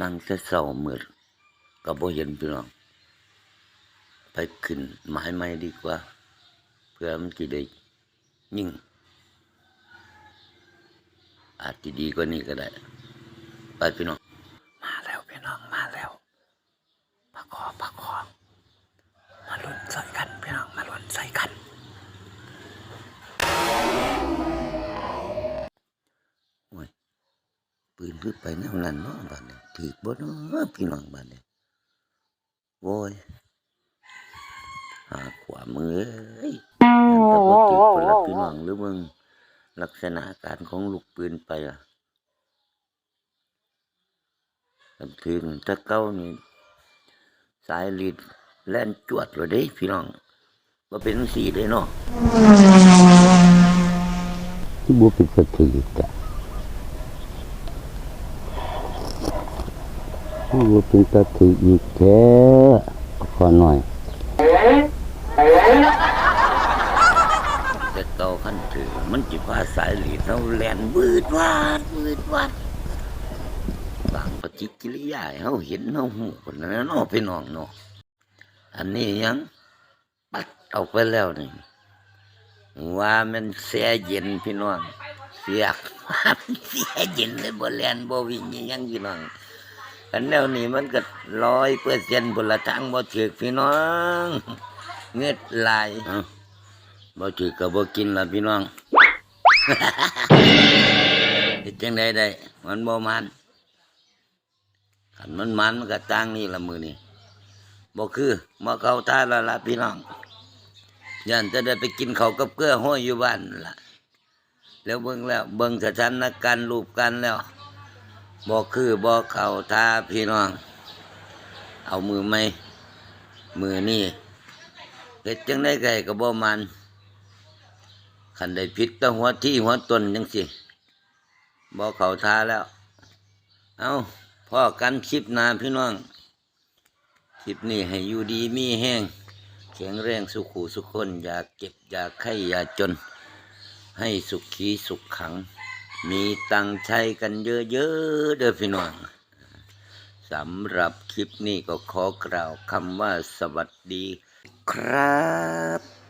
นั่งแต่เศร้ามืดก็บ่เห็นพี่น้อง ไปขึ้นไม้ใหม่ดีกว่า เพื่อมันจะได้ยิ่ง อาจจะดีกว่านี้ก็ได้ ไปพี่น้อง มาแล้วพี่น้องมาแล้วปะคอปะคอมาลุ้นใส่กันพี่น้องมาลุ้นใส่กัน ปืนคือไปแนวนั้นเนาะบ้านนี้ถือบ่เนาะพี่น้องบ้านนี้โว้ยหาขวามือเอ้ยแต่บ่ถือคนละพี่น้องหรือมึงลักษณะการของลูกปืนไปอะกันถือถ้าเก้านี่สายลีดแล่นจวดเลยเด้พี่น้องว่าเป็นสีเด้เนาะที่บัวเป็นสถิตอะ ที่บัวเป็นสถิตอีกแท้ขอหน่อยแต่เก่าขั้นถือมันจิพาสายหลีดเราแลนวืดวาดวืดวาดบางปฏิกิริยาให้เขาเห็นเขาหูคนนั้นเนาะพี่น้องเนาะอันนี้ยังปัดออกไปแล้วนี่ว่ามันเสียเย็นพี่น้องเสียว่ามเสียเย็นเลยบ่แลนบ่วิ่งยังพี่น้อง อันแนวนี้มันก็ร้อยเปอร์เซ็นต์บนละทางบ่ถือพี่น้องเงือดไหลายเอ้าบ่ถือก็บ่กินล่ะพี่น้องเฮ็ดจังไดได้มันบ่มันคันมันมันมันก็ต่างนี่ละมือนี่บ่คือมาเข้าท่าและล่ะพี่น้องย่านจะได้ไปกินข้าวกับเกลือห้อยอยู่บ้านนั่นล่ะ แล้วเบิ่งแล้วเบิ่งสถานการณ์รูปกันแล้ว บ่คือบ่เขาทาพี่น้อง เอามือไหมมือนี่เฮ็ดจังได้ไกก็บ่มันขันได้ผิดก็หัวที่หัวตนจังสิบอกเขาทาแล้ว เอาพ่อกันคลิปนาพี่น้อง คลิปนี้ให้อยู่ดีมีแห้งแข็งแรงสุขูสุขคน อย่าเก็บอย่าไข้อย่าจน ให้สุขีสุขขัง มีตังใช้กันเยอะๆเด้อพี่น้องสำหรับคลิปนี้ก็ขอกล่าวคำว่าสวัสดีครับ